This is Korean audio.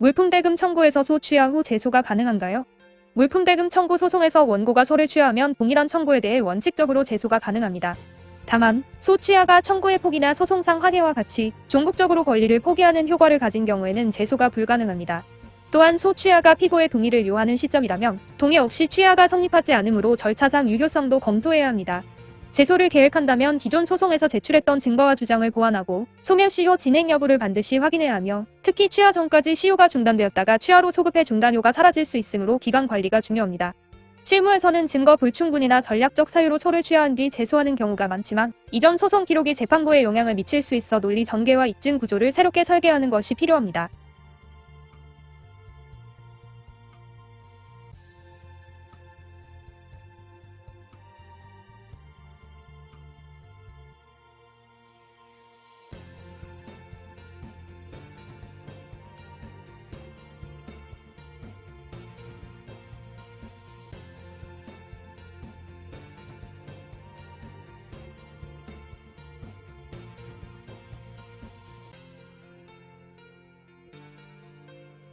물품대금 청구에서 소 취하 후 제소가 가능한가요? 물품대금 청구 소송에서 원고가 소를 취하면 동일한 청구에 대해 원칙적으로 제소가 가능합니다. 다만 소 취하가 청구의 폭이나 소송상 확해와 같이 종국적으로 권리를 포기하는 효과를 가진 경우에는 제소가 불가능합니다. 또한 소 취하가 피고의 동의를 요하는 시점이라면 동의 없이 취하가 성립하지 않으므로 절차상 유효성도 검토해야 합니다. 제소를 계획한다면 기존 소송에서 제출했던 증거와 주장을 보완하고 소멸 시효 진행 여부를 반드시 확인해야 하며 특히 취하 전까지 시효가 중단되었다가 취하로 소급해 중단효가 사라질 수 있으므로 기간 관리가 중요합니다. 실무에서는 증거 불충분이나 전략적 사유로 소를 취하한 뒤 제소하는 경우가 많지만 이전 소송 기록이 재판부에 영향을 미칠 수 있어 논리 전개와 입증 구조를 새롭게 설계하는 것이 필요합니다.